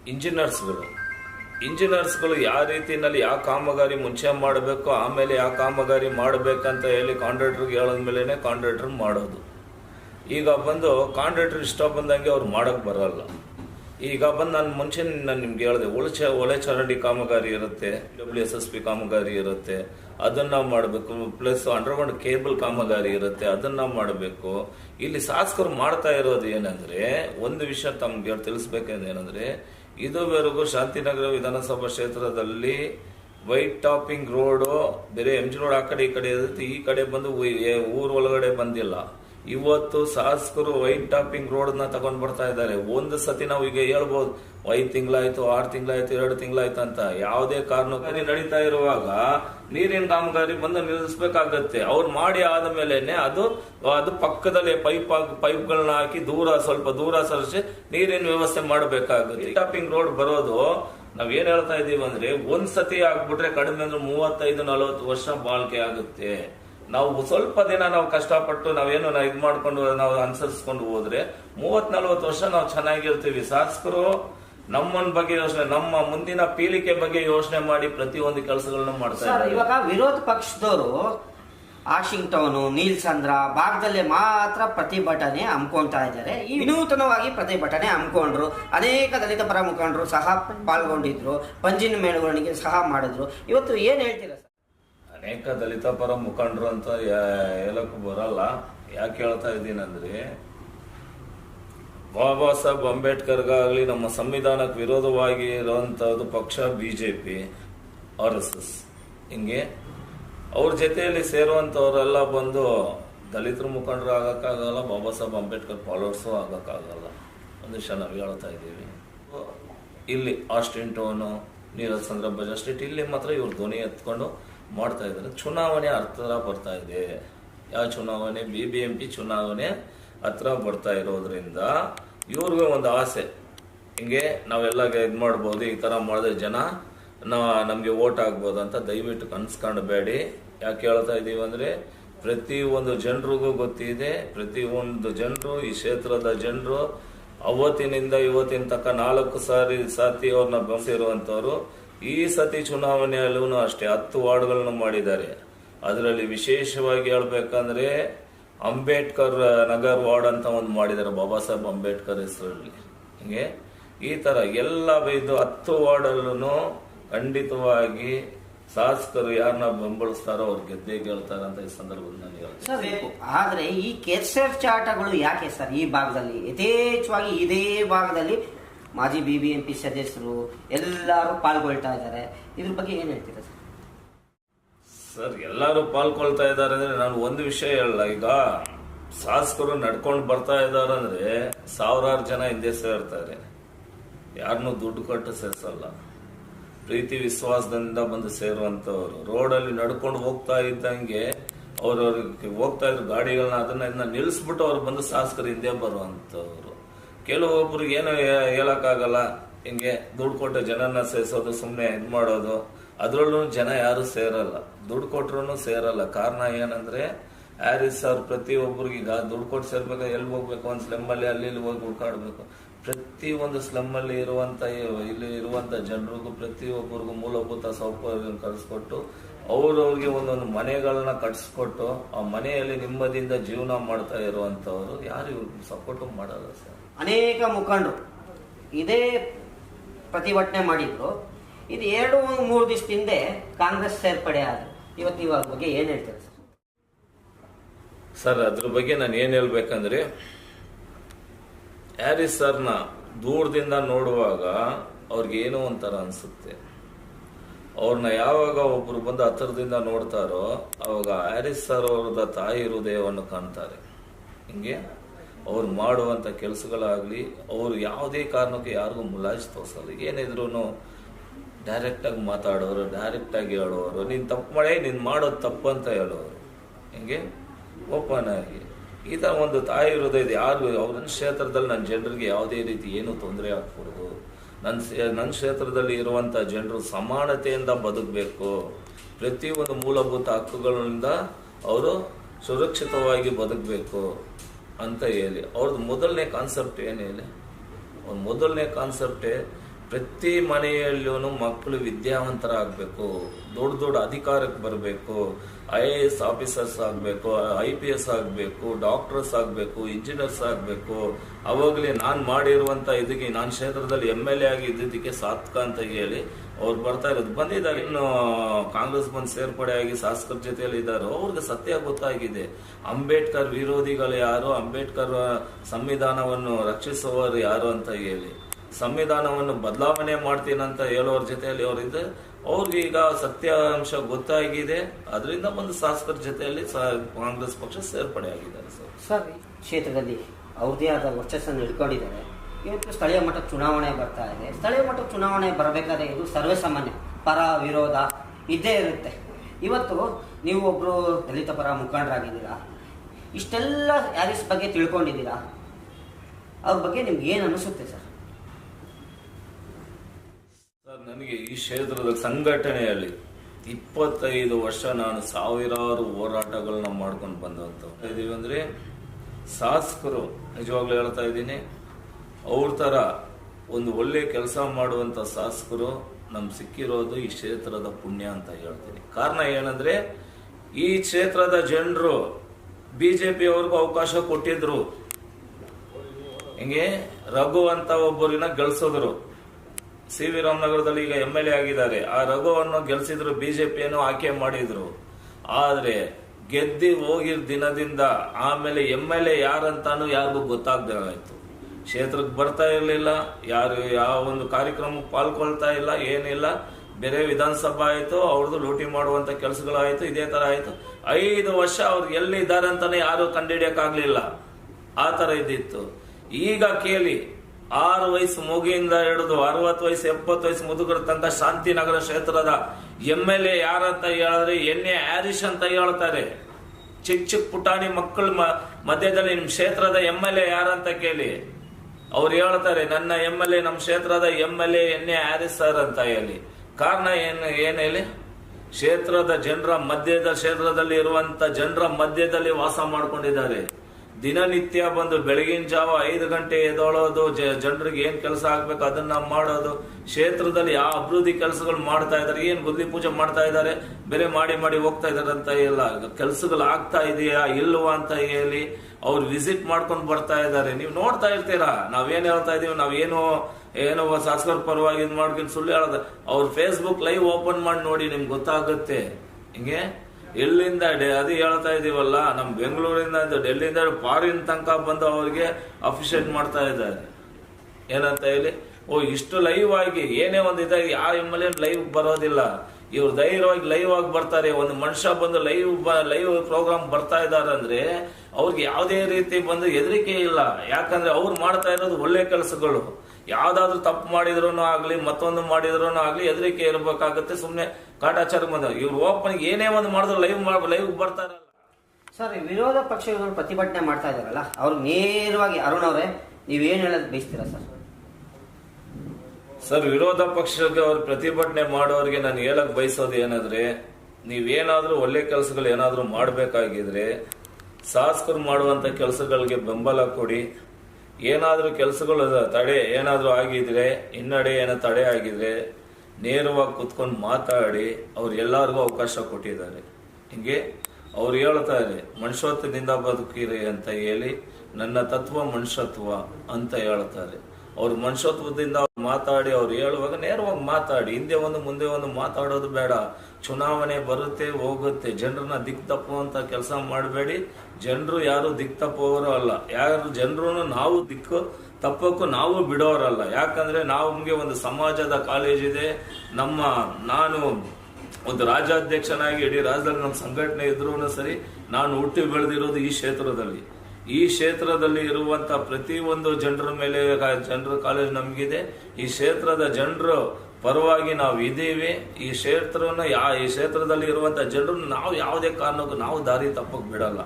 ಇಂಜಿನಿಯರ್ಸ್ಗಳು. ಇಂಜಿನಿಯರ್ಸ್ಗಳು ಯಾವ ರೀತಿಯಲ್ಲಿ ಯಾವ ಕಾಮಗಾರಿ ಮುಂಚೆ ಮಾಡಬೇಕು, ಆಮೇಲೆ ಯಾವ ಕಾಮಗಾರಿ ಮಾಡಬೇಕಂತ ಹೇಳಿ ಕಾಂಟ್ರಾಕ್ಟರ್ಗೆ ಹೇಳಿದ್ಮೇಲೆ ಕಾಂಟ್ರಾಕ್ಟರ್ ಮಾಡೋದು. ಈಗ ಬಂದು ಕಾಂಟ್ರಾಕ್ಟರ್ ಇಷ್ಟ ಬಂದಂಗೆ ಅವ್ರು ಮಾಡೋಕ್ಕೆ ಬರೋಲ್ಲ. ಈಗ ಬಂದು ನಾನು ಮುಂಚೆ ನಾನು ನಿಮ್ಗೆ ಹೇಳಿದೆ ಒಳಚ ಒಳೆ ಚರಂಡಿ ಕಾಮಗಾರಿ ಇರುತ್ತೆ ಡಬ್ಲ್ಯೂ ಎಸ್ ಎಸ್ ಪಿ ಕಾಮಗಾರಿ ಇರುತ್ತೆ, ಅದನ್ನ ಮಾಡಬೇಕು ಪ್ಲಸ್ ಅಂಡರ್ಗ್ರೌಂಡ್ ಕೇಬಲ್ ಕಾಮಗಾರಿ ಇರುತ್ತೆ, ಅದನ್ನ ಮಾಡಬೇಕು. ಇಲ್ಲಿ ಶಾಸಕರು ಮಾಡ್ತಾ ಇರೋದು ಏನಂದ್ರೆ, ಒಂದು ವಿಷಯ ತಮ್ಗೆ ತಿಳಿಸ್ಬೇಕಂದ್ರೆ ಏನಂದ್ರೆ ಇದುವರೆಗೂ ಶಾಂತಿನಗರ ವಿಧಾನಸಭಾ ಕ್ಷೇತ್ರದಲ್ಲಿ ವೈಟ್ ಟಾಪಿಂಗ್ ರೋಡು, ಬೇರೆ ಎಂ ಜಿ ರೋಡ್ ಆ ಕಡೆ ಈ ಕಡೆ ಇರುತ್ತೆ, ಈ ಕಡೆ ಬಂದು ಊರ್ ಒಳಗಡೆ ಬಂದಿಲ್ಲ. ಇವತ್ತು ಶಾಸಕರು ವೈಟ್ ಟಾಪಿಂಗ್ ರೋಡ್ನ ತಗೊಂಡ್ ಬರ್ತಾ ಇದ್ದಾರೆ. ಒಂದು ಸತಿ ನಾವು ಈಗ ಹೇಳ್ಬೋದು ಐದ್ ತಿಂಗಳಾಯ್ತು, ಆರು ತಿಂಗಳಾಯ್ತು, ಎರಡು ತಿಂಗಳಾಯ್ತು ಅಂತ. ಯಾವುದೇ ಕಾರಣಕ್ಕಾಗಿ ನಡೀತಾ ಇರುವಾಗ ನೀರಿನ ಕಾಮಗಾರಿ ಬಂದು ನಿಲ್ಲಿಸ್ಬೇಕಾಗತ್ತೆ. ಅವ್ರು ಮಾಡಿ ಆದ್ಮೇಲೆನೆ ಅದು ಅದು ಪಕ್ಕದಲ್ಲಿ ಪೈಪ್ ಪೈಪ್ಗಳನ್ನ ಹಾಕಿ ದೂರ, ಸ್ವಲ್ಪ ದೂರ ಸರಿಸಿ ನೀರಿನ ವ್ಯವಸ್ಥೆ ಮಾಡಬೇಕಾಗುತ್ತೆ. ಟಾಪಿಂಗ್ ರೋಡ್ ಬರೋದು, ನಾವ್ ಏನ್ ಹೇಳ್ತಾ ಇದೀವಿ ಅಂದ್ರೆ, ಒಂದ್ ಸತಿ ಆಗ್ಬಿಟ್ರೆ ಕಡಿಮೆ ಅಂದ್ರೆ ಮೂವತ್ತೈದು, ನಲವತ್ತು ವರ್ಷ ಬಾಳ್ಕೆ ಆಗುತ್ತೆ. ನಾವು ಸ್ವಲ್ಪ ದಿನ ನಾವು ಕಷ್ಟಪಟ್ಟು ನಾವೇನು ನಾವು ಇದು ಮಾಡ್ಕೊಂಡು ನಾವು ಅನುಸರಿಸ್ಕೊಂಡು ಹೋದ್ರೆ ಮೂವತ್ ನಲ್ವತ್ತು ವರ್ಷ ನಾವು ಚೆನ್ನಾಗಿರ್ತೀವಿ. ಶಾಸಕರು ನಮ್ಮನ್ ಬಗ್ಗೆ ಯೋಚನೆ ನಮ್ಮ ಮುಂದಿನ ಪೀಳಿಗೆ ಬಗ್ಗೆ ಯೋಚನೆ ಮಾಡಿ ಪ್ರತಿಯೊಂದು ಕೆಲಸಗಳನ್ನ ಮಾಡ್ತಾ ಸರ್ ಇದ್ದಾರೆ. ಇವಾಗ ವಿರೋಧ ಪಕ್ಷದವರು ವಾಷಿಂಗ್ಟನ್ ನೀಲ್ಸಂದ್ರ ಭಾಗದಲ್ಲಿ ಮಾತ್ರ ಪ್ರತಿಭಟನೆ ಹಮ್ಮಿಕೊಳ್ತಾ ಇದ್ದಾರೆ. ಈ ವಿನೂತನವಾಗಿ ಪ್ರತಿಭಟನೆ ಹಮ್ಕೊಂಡ್ರು ಅನೇಕ ದಲಿತ ಪರ ಮುಖಂಡರು ಸಹ ಪಾಲ್ಗೊಂಡಿದ್ರು. ಪಂಜಿನ ಮೇಳಗಳಿಗೆ ಸಹ ಮಾಡಿದ್ರು. ಇವತ್ತು ಏನ್ ಹೇಳ್ತೀರಾ ಅನೇಕ ದಲಿತ ಪರ ಮುಖಂಡರು ಅಂತ ಹೇಳಕ್ಕೂ ಬರಲ್ಲ. ಯಾಕೆ ಹೇಳ್ತಾ ಇದ್ದೀನಂದ್ರೆ, ಬಾಬಾ ಸಾಹೇಬ್ ಅಂಬೇಡ್ಕರ್ಗಾಗಲಿ ನಮ್ಮ ಸಂವಿಧಾನಕ್ಕೆ ವಿರೋಧವಾಗಿ ಇರುವಂಥದ್ದು ಪಕ್ಷ ಬಿಜೆಪಿ, ಆರ್ ಎಸ್ ಎಸ್. ಹಿಂಗೆ ಅವ್ರ ಜೊತೆಯಲ್ಲಿ ಸೇರುವಂಥವರೆಲ್ಲ ಬಂದು ದಲಿತರ ಮುಖಂಡರು ಆಗಕ್ಕಾಗಲ್ಲ, ಬಾಬಾ ಸಾಹೇಬ್ ಅಂಬೇಡ್ಕರ್ ಫಾಲೋವರ್ಸು ಆಗೋಕ್ಕಾಗಲ್ಲ. ಒಂದು ಕ್ಷಣ ನಾವು ಹೇಳ್ತಾ ಇದ್ದೀವಿ. ಇಲ್ಲಿ ಆಸ್ಟಿನ್ ಟೋನು, ನೀರಜ್ ಚಂದ್ರ ಬಜಾರ್ ಇಲ್ಲಿ ಮಾತ್ರ ಇವ್ರು ಧ್ವನಿ ಎತ್ಕೊಂಡು ಮಾಡ್ತಾ ಇದ್ದಾರೆ. ಚುನಾವಣೆ ಹತ್ರ ಬರ್ತಾ ಇದೆ. ಯಾವ ಚುನಾವಣೆ? ಬಿ ಬಿ ಎಂ ಪಿ ಚುನಾವಣೆ ಹತ್ರ ಬರ್ತಾ ಇರೋದ್ರಿಂದ ಇವ್ರಿಗೆ ಒಂದು ಆಸೆ. ಹಿಂಗೆ ನಾವೆಲ್ಲ ಇದು ಮಾಡ್ಬೋದು, ಈ ತರ ಮಾಡಿದ್ರೆ ಜನ ನಾ- ನಮಗೆ ಓಟ್ ಆಗ್ಬೋದು ಅಂತ ದಯವಿಟ್ಟು ಕನ್ಸ್ಕೊಂಡ್ಬೇಡಿ. ಯಾಕೆ ಹೇಳ್ತಾ ಇದೀವಿ ಅಂದ್ರೆ ಪ್ರತಿ ಒಂದು ಜನರಿಗೂ ಗೊತ್ತಿದೆ, ಪ್ರತಿ ಒಂದು ಜನರು, ಈ ಕ್ಷೇತ್ರದ ಜನರು ಅವತ್ತಿನಿಂದ ಇವತ್ತಿನ ತಕ್ಕ ನಾಲ್ಕು ಸಾರಿ ಸಾತಿ ಅವ್ರನ್ನ ಬೆಂಬಲಿರುವಂತವ್ರು ಈ ಸತಿ ಚುನಾವಣೆಯಲ್ಲೂ ಅಷ್ಟೇ ಹತ್ತು ವಾರ್ಡ್ಗಳನ್ನು ಮಾಡಿದ್ದಾರೆ. ಅದರಲ್ಲಿ ವಿಶೇಷವಾಗಿ ಹೇಳ್ಬೇಕಂದ್ರೆ ಅಂಬೇಡ್ಕರ್ ನಗರ್ ವಾರ್ಡ್ ಅಂತ ಒಂದು ಮಾಡಿದ್ದಾರೆ ಬಾಬಾ ಸಾಹೇಬ್ ಅಂಬೇಡ್ಕರ್ ಹೆಸರಲ್ಲಿ. ಹಿಂಗೆ ಈ ತರ ಎಲ್ಲ ಇದು ಹತ್ತು ವಾರ್ಡಲ್ಲೂ ಖಂಡಿತವಾಗಿ ಶಾಸಕರು ಯಾರನ್ನ ಬೆಂಬಲಿಸ್ತಾರೋ ಅವ್ರು ಗೆದ್ದೇ ಗೆಲ್ತಾರೆ ಅಂತ ಈ ಸಂದರ್ಭದಲ್ಲಿ ನಾನು ಹೇಳ್ತೀನಿ. ಆದ್ರೆ ಈ ಕೆಸರ್ ಚಾಟಗಳು ಯಾಕೆ ಸರ್ ಈ ಭಾಗದಲ್ಲಿ? ಯಥೇಚ್ಛವಾಗಿ ಇದೇ ಭಾಗದಲ್ಲಿ ಮಾಜಿ ಬಿ ಬಿ ಎಂ ಪಿ ಸದಸ್ಯರು ಎಲ್ಲರೂ ಪಾಲ್ಗೊಳ್ತಾ ಇದ್ದಾರೆ. ಇದ್ರ ಬಗ್ಗೆ ಏನ್ ಹೇಳ್ತೀರಾ ಸರ್? ಸರ್, ಎಲ್ಲರೂ ಪಾಲ್ಗೊಳ್ತಾ ಇದ್ದಾರೆ ಅಂದ್ರೆ ನಾನು ಒಂದು ವಿಷಯ ಹೇಳಲ್ಲ. ಈಗ ಶಾಸಕರು ನಡ್ಕೊಂಡು ಬರ್ತಾ ಇದ್ದಾರೆ ಅಂದ್ರೆ ಸಾವಿರಾರು ಜನ ಹಿಂದೆ ಸೇರ್ತಾರೆ ಯಾರನ್ನೂ ದುಡ್ಡು ಕೊಟ್ಟು ಸೇರಿಸಲ್ಲ. ಪ್ರೀತಿ ವಿಶ್ವಾಸದಿಂದ ಬಂದು ಸೇರುವಂತವ್ರು. ರೋಡಲ್ಲಿ ನಡ್ಕೊಂಡು ಹೋಗ್ತಾ ಇದ್ದಂಗೆ ಅವ್ರವ್ರಿಗೆ ಹೋಗ್ತಾ ಇದ್ರು ಗಾಡಿಗಳನ್ನ, ಅದನ್ನ ನಿಲ್ಲಿಸ್ಬಿಟ್ಟು ಅವ್ರು ಬಂದು ಶಾಸಕರು ಹಿಂದೆ ಬರುವಂತವ್ರು. ಕೆಲವೊಬ್ರಿಗೆ ಏನು ಹೇಳಕ್ಕಾಗಲ್ಲ. ಹಿಂಗೆ ದುಡ್ಡು ಕೊಟ್ಟು ಜನನ ಸೇರಿಸೋದು ಸುಮ್ಮನೆ ಇದು ಮಾಡೋದು. ಅದರಲ್ಲೂ ಜನ ಯಾರು ಸೇರಲ್ಲ. ದುಡ್ಡು ಕೊಟ್ರು ಸೇರಲ್ಲ. ಕಾರಣ ಏನಂದ್ರೆ, ಹ್ಯಾರಿಸ್ ಅವ್ರು ಪ್ರತಿಯೊಬ್ಬರಿಗೀಗ ದುಡ್ಡು ಕೊಟ್ಟು ಸೇರ್ಬೇಕು? ಎಲ್ಲಿ ಹೋಗ್ಬೇಕು? ಒಂದು ಸ್ಲಮ್ಮಲ್ಲಿ, ಅಲ್ಲಿ ಇಲ್ಲಿ ಹೋಗಿ ಹುಡ್ಕಾಡ್ಬೇಕು. ಪ್ರತಿ ಒಂದು ಸ್ಲಮ್ ಅಲ್ಲಿ ಇರುವಂತ ಇಲ್ಲಿ ಇರುವಂತ ಜನರಿಗೂ ಪ್ರತಿಯೊಬ್ಬರಿಗೂ ಮೂಲಭೂತ ಸೌಕರ್ಯ ಕಳಿಸ್ಕೊಟ್ಟು, ಅವ್ರವ್ರಿಗೆ ಒಂದೊಂದು ಮನೆಗಳನ್ನ ಕಟ್ಸ್ಕೊಟ್ಟು, ಆ ಮನೆಯಲ್ಲಿ ನೆಮ್ಮದಿಯಿಂದ ಜೀವನ ಮಾಡ್ತಾ ಇರುವಂತವ್ರು ಯಾರು ಇವ್ರಿಗೆ ಸಪೋರ್ಟ್ ಮಾಡಲ್ಲ ಸರ್. ಅನೇಕ ಮುಖಂಡರು ಇದೇ ಪ್ರತಿಭಟನೆ ಮಾಡಿದ್ರು. ಇದು ಎರಡು ಮೂರು ದಿವಸ ಹಿಂದೆ ಕಾಂಗ್ರೆಸ್ ಸೇರ್ಪಡೆ ಆದ್ರು. ಇವತ್ತು ಇವಾಗ ಬಗ್ಗೆ ಏನು ಹೇಳ್ತೀರಾ ಸರ್? ಸರ್, ಅದ್ರ ಬಗ್ಗೆ ನಾನು ಏನು ಹೇಳ್ಬೇಕಂದ್ರೆ ಹ್ಯಾರಿಸ್ ಸರ್ನ ದೂರದಿಂದ ನೋಡುವಾಗ ಅವ್ರಿಗೆ ಏನೋ ಒಂಥರ ಅನ್ಸುತ್ತೆ. ಅವ್ರನ್ನ ಯಾವಾಗ ಒಬ್ರು ಬಂದು ಹತ್ತಿರದಿಂದ ನೋಡ್ತಾರೋ, ಅವಾಗ ಹ್ಯಾರಿಸ್ ಸರ್ ಅವ್ರದ ತಾಯಿ ಹೃದಯವನ್ನು ಕಾಣ್ತಾರೆ. ಹಿಂಗೆ? ಅವ್ರು ಮಾಡುವಂಥ ಕೆಲಸಗಳಾಗಲಿ, ಅವರು ಯಾವುದೇ ಕಾರಣಕ್ಕೂ ಯಾರಿಗೂ ಮುಲಾಜ್ ತೋರಿಸಲ್ಲ. ಏನಿದ್ರು ಡೈರೆಕ್ಟಾಗಿ ಮಾತಾಡೋರು ಡೈರೆಕ್ಟಾಗಿ ಹೇಳೋರು, ನೀನು ತಪ್ಪು ಮಾಡೇ, ನೀನು ಮಾಡೋದು ತಪ್ಪು ಅಂತ ಹೇಳೋರು. ಹಿಂಗೆ? ಓಪನ್ ಆಗಿ. ಈ ಥರ ಒಂದು ತಾಯಿ ಹೃದಯದ ಯಾರು ಅವ್ರ ಕ್ಷೇತ್ರದಲ್ಲಿ ನನ್ನ ಜನರಿಗೆ ಯಾವುದೇ ರೀತಿ ಏನು ತೊಂದರೆ ಆಗ್ಬಾರ್ದು. ನನ್ನ ನನ್ನ ಕ್ಷೇತ್ರದಲ್ಲಿ ಇರುವಂಥ ಜನರು ಸಮಾನತೆಯಿಂದ ಬದುಕಬೇಕು. ಪ್ರತಿಯೊಂದು ಮೂಲಭೂತ ಹಕ್ಕುಗಳಿಂದ ಅವರು ಸುರಕ್ಷಿತವಾಗಿ ಬದುಕಬೇಕು. ಅಂತ ಹೇಳಿ. ಅವ್ರದ್ದು ಮೊದಲನೇ ಕಾನ್ಸೆಪ್ಟ್ ಏನು ಹೇಳಿ? ಅವ್ರ ಮೊದಲನೇ ಕಾನ್ಸೆಪ್ಟೇ ಪ್ರತಿ ಮನೆಯಲ್ಲೂ ಮಕ್ಕಳು ವಿದ್ಯಾವಂತರಾಗಬೇಕು, ದೊಡ್ಡ ದೊಡ್ಡ ಅಧಿಕಾರಕ್ಕೆ ಬರಬೇಕು ಐ ಎ ಎಸ್ ಆಫೀಸರ್ಸ್ ಆಗಬೇಕು ಐ ಪಿ ಎಸ್ ಆಗಬೇಕು ಡಾಕ್ಟರ್ಸ್ ಆಗಬೇಕು ಇಂಜಿನಿಯರ್ಸ್ ಆಗಬೇಕು. ಅವಾಗಲೇ ನಾನು ಮಾಡಿರುವಂಥ ಇದಕ್ಕೆ ನಾನು ಕ್ಷೇತ್ರದಲ್ಲಿ ಎಂ ಎಲ್ ಎ ಆಗಿ ಇದ್ದಿದ್ದಕ್ಕೆ ಸಾರ್ಥಕ ಅಂತ ಹೇಳಿ ಅವ್ರು ಬರ್ತಾ ಇರೋದು. ಬಂದಿದ್ದಾರೆ. ಇನ್ನು ಕಾಂಗ್ರೆಸ್ ಬಂದು ಸೇರ್ಪಡೆ ಆಗಿ ಶಾಸಕರ ಜೊತೆಯಲ್ಲಿ ಇದ್ದಾರೋ. ಅವ್ರಿಗೆ ಸತ್ಯ ಗೊತ್ತಾಗಿದೆ. ಅಂಬೇಡ್ಕರ್ ವಿರೋಧಿಗಳು ಯಾರು? ಅಂಬೇಡ್ಕರ್ ಸಂವಿಧಾನವನ್ನು ರಕ್ಷಿಸುವವರು ಯಾರು ಅಂತ ಹೇಳಿ. ಸಂವಿಧಾನವನ್ನು ಬದಲಾವಣೆ ಮಾಡ್ತೀನಂತ ಹೇಳೋರ ಜೊತೆಯಲ್ಲಿ ಅವರಿದ್ದು ಅವ್ರಿಗೆ ಈಗ ಸತ್ಯಾಂಶ ಗೊತ್ತಾಗಿದೆ. ಅದರಿಂದ ಒಂದು ಶಾಸಕರ ಜೊತೆಯಲ್ಲಿ ಕಾಂಗ್ರೆಸ್ ಪಕ್ಷ ಸೇರ್ಪಡೆ ಆಗಿದ್ದಾರೆ ಸರ್. ಸರ್ ಕ್ಷೇತ್ರದಲ್ಲಿ ಅವ್ರದೇ ಆದ ವರ್ಚಸ್ಸನ್ನು ಇಟ್ಕೊಂಡಿದ್ದಾರೆ ಇವತ್ತು ಸ್ಥಳೀಯ ಮಟ್ಟ ಚುನಾವಣೆ ಬರ್ತಾ ಇದೆ. ಸ್ಥಳೀಯ ಮಟ್ಟ ಚುನಾವಣೆ ಬರಬೇಕಾದ್ರೆ ಇದು ಸರ್ವೇ ಸಾಮಾನ್ಯ, ಪರ, ವಿರೋಧ, ಇದ್ದೇ ಇರುತ್ತೆ. ಇವತ್ತು ನೀವು ಒಬ್ಬರು ದಲಿತ ಪರ ಮುಖಂಡರಾಗಿದ್ದೀರಾ? ಇಷ್ಟೆಲ್ಲ ಯಾರಿಸ್ ಬಗ್ಗೆ ತಿಳ್ಕೊಂಡಿದ್ದೀರಾ? ಅವ್ರ ಬಗ್ಗೆ ನಿಮ್ಗೆ ಏನು ಅನಿಸುತ್ತೆ ಸರ್? ಸರ್, ನನಗೆ ಈ ಕ್ಷೇತ್ರದ ಸಂಘಟನೆಯಲ್ಲಿ ಇಪ್ಪತ್ತೈದು ವರ್ಷ ನಾನು ಸಾವಿರಾರು ಹೋರಾಟಗಳನ್ನ ಮಾಡ್ಕೊಂಡು ಬಂದಂತ ಇದೀವಿ ಅಂದ್ರೆ ಶಾಸಕರು, ನಿಜವಾಗ್ಲೂ ಹೇಳ್ತಾ ಇದ್ದೀನಿ ಅವ್ರ ತರ ಒಂದು ಒಳ್ಳೆ ಕೆಲಸ ಮಾಡುವಂತ ಶಾಸಕರು ನಮ್ ಸಿಕ್ಕಿರೋದು ಈ ಕ್ಷೇತ್ರದ ಪುಣ್ಯ ಅಂತ ಹೇಳ್ತೀನಿ. ಕಾರಣ ಏನಂದ್ರೆ, ಈ ಕ್ಷೇತ್ರದ ಜನರು ಬಿಜೆಪಿ ಅವ್ರಿಗೂ ಅವಕಾಶ ಕೊಟ್ಟಿದ್ರು. ಹಿಂಗೆ? ರಘು ಅಂತ ಒಬ್ಬರಿನ ಗೆಲ್ಸಿದ್ರು. ಸಿ ವಿ ರಾಮನಗರದಲ್ಲಿ ಈಗ ಎಂ ಎಲ್ ಎ ಆಗಿದ್ದಾರೆ. ಆ ರಘುವನ್ನು ಗೆಲ್ಸಿದ್ರು, ಬಿಜೆಪಿಯನ್ನು ಆಯ್ಕೆ ಮಾಡಿದ್ರು. ಆದ್ರೆ ಗೆದ್ದಿ ಹೋಗಿರ್ ದಿನದಿಂದ ಆಮೇಲೆ ಎಂ ಎಲ್ ಎ ಯಾರಂತಾನು ಯಾರಿಗೂ ಗೊತ್ತಾಗ್ದೇ ಆಯ್ತು. ಕ್ಷೇತ್ರಕ್ಕೆ ಬರ್ತಾ ಇರಲಿಲ್ಲ, ಯಾರು ಯಾವ ಒಂದು ಕಾರ್ಯಕ್ರಮಕ್ಕೆ ಪಾಲ್ಗೊಳ್ತಾ ಇಲ್ಲ, ಏನಿಲ್ಲ. ಬೇರೆ ವಿಧಾನಸಭಾ ಆಯಿತು, ಅವ್ರದ್ದು ಲೂಟಿ ಮಾಡುವಂಥ ಕೆಲಸಗಳಾಯಿತು, ಇದೇ ಥರ ಆಯಿತು. ಐದು ವರ್ಷ ಅವ್ರು ಎಲ್ಲಿದ್ದಾರೆ ಅಂತಲೇ ಯಾರು ಕಂಡುಹಿಡಿಯೋಕ್ಕಾಗಲಿಲ್ಲ. ಆ ಥರ ಇದ್ದಿತ್ತು. ಈಗ ಕೇಳಿ, ಆರು ವಯಸ್ಸು ಮೂಗಿಯಿಂದ ಹಿಡಿದು ಅರವತ್ತು ವಯಸ್ಸು, ಎಪ್ಪತ್ತು ವಯಸ್ಸು ಮುದುಕರ ಶಾಂತಿನಗರ ಕ್ಷೇತ್ರದ ಎಂ ಎಲ್ ಎ ಯಾರಂತ ಹೇಳಿದ್ರೆ ಎಣ್ಣೆ ಹ್ಯಾರಿಶ್ ಅಂತ ಹೇಳ್ತಾರೆ. ಚಿಕ್ಕ ಚಿಕ್ಕ ಪುಟಾಣಿ ಮಕ್ಕಳ ಮಧ್ಯದಲ್ಲಿ ನಿಮ್ಮ ಕ್ಷೇತ್ರದ ಎಂ ಎಲ್ ಎ ಯಾರಂತ ಕೇಳಿ. ಅವ್ರು ಹೇಳ್ತಾರೆ, ನನ್ನ ಎಂ ಎಲ್ ಎ ನಮ್ಮ ಕ್ಷೇತ್ರದ M L A N sir ಅಂತ ಹೇಳಿ. ಕಾರಣ ಏನು, ಏನ್ ಹೇಳಿ? ಕ್ಷೇತ್ರದ ಜನರ ಮಧ್ಯದ, ಕ್ಷೇತ್ರದಲ್ಲಿ ಇರುವಂತ ಜನರ ಮಧ್ಯದಲ್ಲಿ ವಾಸ ಮಾಡ್ಕೊಂಡಿದ್ದಾರೆ. ದಿನನಿತ್ಯ ಬಂದು ಬೆಳಗಿನ ಜಾವ ಐದು ಗಂಟೆ ಎದೊಳೋದು ಜನರಿಗೆ ಏನು ಕೆಲಸ ಆಗ್ಬೇಕು ಅದನ್ನ ಮಾಡೋದು, ಕ್ಷೇತ್ರದಲ್ಲಿ ಯಾವ ಅಭಿವೃದ್ಧಿ ಕೆಲಸಗಳು ಮಾಡ್ತಾ ಇದ್ದಾರೆ, ಏನು ಗುದ್ದಿ ಪೂಜೆ ಮಾಡ್ತಾ ಇದ್ದಾರೆ ಬೇರೆ ಮಾಡಿ ಮಾಡಿ ಹೋಗ್ತಾ ಇದ್ದಾರೆ ಅಂತ ಇಲ್ಲ ಕೆಲಸಗಳು ಆಗ್ತಾ ಇದೆಯಾ, ಇಲ್ವಾ ಅಂತ ಹೇಳಿ ಅವ್ರು ವಿಸಿಟ್ ಮಾಡ್ಕೊಂಡು ಬರ್ತಾ ಇದ್ದಾರೆ. ನೀವು ನೋಡ್ತಾ ಇರ್ತೀರಾ? ನಾವೇನು ಹೇಳ್ತಾ ಇದೀವಿ ನಾವೇನು ಏನೋ ಶಾಸಕರ ಪರವಾಗಿ ಇದು ಮಾಡ್ಕೊಂಡು ಸುಳ್ಳು ಹೇಳೋದು. ಅವ್ರು ಫೇಸ್ಬುಕ್ ಲೈವ್ ಓಪನ್ ಮಾಡಿ ನೋಡಿ, ನಿಮ್ಗೆ ಗೊತ್ತಾಗುತ್ತೆ. ಹಿಂಗೆ? ಎಲ್ಲಿಂದ ಡೆ- ಅದು ಹೇಳ್ತಾ ಇದೀವಲ್ಲ, ನಮ್ ಬೆಂಗಳೂರಿಂದ ಡೆಲ್ಲಿಯಿಂದ ಫಾರಿನ್ ತನಕ ಬಂದು ಅವ್ರಿಗೆ ಅಫಿಷಿಯೇಟ್ ಮಾಡ್ತಾ ಇದ್ದಾರೆ. ಏನಂತ ಹೇಳಿ, ಓ, ಇಷ್ಟು ಲೈವ್ ಆಗಿ, ಏನೇ ಒಂದು ಇದಾಗಿ ಯಾವ ಎಂ ಎಲ್ ಲೈವ್ ಬರೋದಿಲ್ಲ. ಇವ್ರು ಧೈರ್ಯವಾಗಿ ಲೈವ್ ಆಗಿ ಬರ್ತಾರೆ. ಒಂದು ಮನುಷ್ಯ ಬಂದು ಲೈವ್ ಲೈವ್ ಪ್ರೋಗ್ರಾಮ್ ಬರ್ತಾ ಇದ್ದಾರೆ ಅಂದ್ರೆ, ಅವ್ರಿಗೆ ಯಾವುದೇ ರೀತಿ ಬಂದು ಹೆದರಿಕೆ ಇಲ್ಲ. ಯಾಕಂದ್ರೆ ಅವ್ರು ಮಾಡ್ತಾ ಇರೋದು ಒಳ್ಳೆ ಕೆಲಸಗಳು. ಯಾವ್ದಾದ್ರು ತಪ್ಪು ಮಾಡಿದ್ರು ಆಗ್ಲಿ, ಮತ್ತೊಂದು ಮಾಡಿದ್ರು ಆಗ್ಲಿ, ಹೆದರಿಕೆ ಇರಬೇಕಾಗುತ್ತೆ. ಸುಮ್ನೆ ಕಾಟಾಚಾರ ಬಂದ ಇವ್ರು ಓಪನ್ ಏನೇ ಒಂದು ಮಾಡಿದ್ರು ಲೈವ್ ಲೈವ್ ಬರ್ತಾರಲ್ಲ ಸರ್ ವಿರೋಧ ಪಕ್ಷಗಳು ಪ್ರತಿಭಟನೆ ಮಾಡ್ತಾ ಇದಾರಲ್ಲ ಅವ್ರು ನೇರವಾಗಿ ಅರುಣ್ ಅವರೇ ನೀವೇನು ಹೇಳೋದು ಬಯಸ್ತೀರಾ ಸರ್? ಸರ್ ವಿರೋಧ ಪಕ್ಷಕ್ಕೆ ಅವ್ರು ಪ್ರತಿಭಟನೆ ಮಾಡೋರಿಗೆ ನಾನು ಹೇಳಕ್ ಬಯಸೋದು ಏನಂದ್ರೆ ನೀವೇನಾದ್ರೂ ಒಳ್ಳೆ ಕೆಲಸಗಳು ಏನಾದ್ರೂ ಮಾಡಬೇಕಾಗಿದ್ರೆ ಶಾಸಕರು ಮಾಡುವಂತ ಕೆಲಸಗಳಿಗೆ ಬೆಂಬಲ ಕೊಡಿ. ಏನಾದರೂ ಕೆಲಸಗಳು ತಡೆ ಏನಾದರೂ ಆಗಿದ್ರೆ ಹಿನ್ನಡೆ ಏನೋ ತಡೆ ಆಗಿದ್ರೆ ನೇರವಾಗಿ ಕುತ್ಕೊಂಡು ಮಾತಾಡಿ ಅವ್ರು ಎಲ್ಲರಿಗೂ ಅವಕಾಶ ಕೊಟ್ಟಿದ್ದಾರೆ. ಹಿಂಗೆ ಅವ್ರು ಹೇಳ್ತಾರೆ ಮನುಷ್ಯತ್ವದಿಂದ ಬದುಕಿರಿ ಅಂತ ಹೇಳಿ ನನ್ನ ತತ್ವ ಮನುಷ್ಯತ್ವ ಅಂತ ಹೇಳ್ತಾರೆ. ಅವ್ರು ಮನುಷ್ಯತ್ವದಿಂದ ಮಾತಾಡಿ ಅವ್ರು ಹೇಳುವಾಗ ನೇರವಾಗಿ ಮಾತಾಡಿ, ಹಿಂದೆ ಒಂದು ಮುಂದೆ ಒಂದು ಮಾತಾಡೋದು ಬೇಡ. ಚುನಾವಣೆ ಬರುತ್ತೆ, ಹೋಗುತ್ತೆ. ಜನರನ್ನ ದಿಕ್ ತಪ್ಪುವಂತ ಕೆಲಸ ಮಾಡಬೇಡಿ. ಜನರು ಯಾರು ದಿಕ್ ತಪ್ಪುವವರು ಅಲ್ಲ. ಯಾರು ಜನರು ನಾವು ದಿಕ್ಕು ತಪ್ಪಕ್ಕೂ ನಾವು ಬಿಡೋರಲ್ಲ. ಯಾಕಂದ್ರೆ ನಮಗೆ ಒಂದು ಸಮಾಜದ ಕಾಲೇಜ್ ಇದೆ. ನಮ್ಮ ನಾನು ಒಂದು ರಾಜ್ಯಾಧ್ಯಕ್ಷನಾಗಿ ಇಡೀ ರಾಜ್ಯದಲ್ಲಿ ನಮ್ಮ ಸಂಘಟನೆ ಇದ್ರೂ ಸರಿ, ನಾನು ಹುಟ್ಟಿ ಬೆಳೆದಿರೋದು ಈ ಕ್ಷೇತ್ರದಲ್ಲಿ. ಈ ಕ್ಷೇತ್ರದಲ್ಲಿ ಇರುವಂತ ಪ್ರತಿ ಒಂದು ಜನರ ಮೇಲೆ ಜನರ ಕಾಲೇಜ್ ನಮಗಿದೆ. ಈ ಕ್ಷೇತ್ರದ ಜನರು ಪರವಾಗಿ ನಾವು ಇದ್ದೀವಿ. ಈ ಕ್ಷೇತ್ರವನ್ನು ಯಾ, ಈ ಕ್ಷೇತ್ರದಲ್ಲಿ ಇರುವಂಥ ಜನರನ್ನು ನಾವು ಯಾವುದೇ ಕಾರಣಕ್ಕೂ ನಾವು ದಾರಿ ತಪ್ಪಕ್ಕೆ ಬಿಡಲ್ಲ.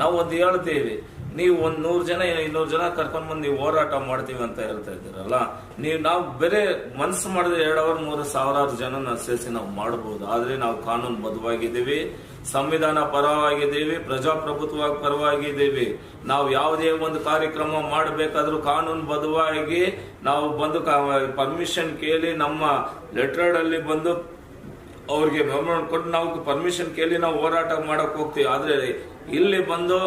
ನಾವು ಒಂದು ಹೇಳ್ತೀವಿ ನೀವು ಒಂದ್ ನೂರು ಜನ, ಇನ್ನೂರು ಜನ ಕರ್ಕೊಂಡು ಬಂದು ನೀವು ಹೋರಾಟ ಮಾಡ್ತೀವಿ ಅಂತ ಹೇಳ್ತಾ ಇದ್ದೀರಲ್ಲ? ನೀವು ನಾವು ಬೇರೆ ಮನಸ್ಸು ಮಾಡಿದ್ರೆ ಎರಡು ಅವರ್ ಮೂರು ಸಾವಿರಾರು ಜನನ ಸೇರಿಸಿ ನಾವು ಮಾಡಬಹುದು ಆದ್ರೆ ನಾವು ಕಾನೂನು ಬದ್ಧವಾಗಿದ್ದೀವಿ, ಸಂವಿಧಾನ ಪರವಾಗಿದ್ದೀವಿ, ಪ್ರಜಾಪ್ರಭುತ್ವ ಪರವಾಗಿದ್ದೀವಿ. ನಾವು ಯಾವುದೇ ಒಂದು ಕಾರ್ಯಕ್ರಮ ಮಾಡಬೇಕಾದ್ರೂ ಕಾನೂನು ಬದ್ಧವಾಗಿ ನಾವು ಬಂದು ಪರ್ಮಿಷನ್ ಕೇಳಿ ನಮ್ಮ ಲೆಟರ್ಡ್ ಅಲ್ಲಿ ಬಂದು ಅವ್ರಿಗೆ ಕೊಟ್ಟು ನಾವು ಪರ್ಮಿಷನ್ ಕೇಳಿ ನಾವು ಹೋರಾಟ ಮಾಡಕ್ ಹೋಗ್ತೀವಿ. ಆದ್ರೆ ಇಲ್ಲಿ ಬಂದು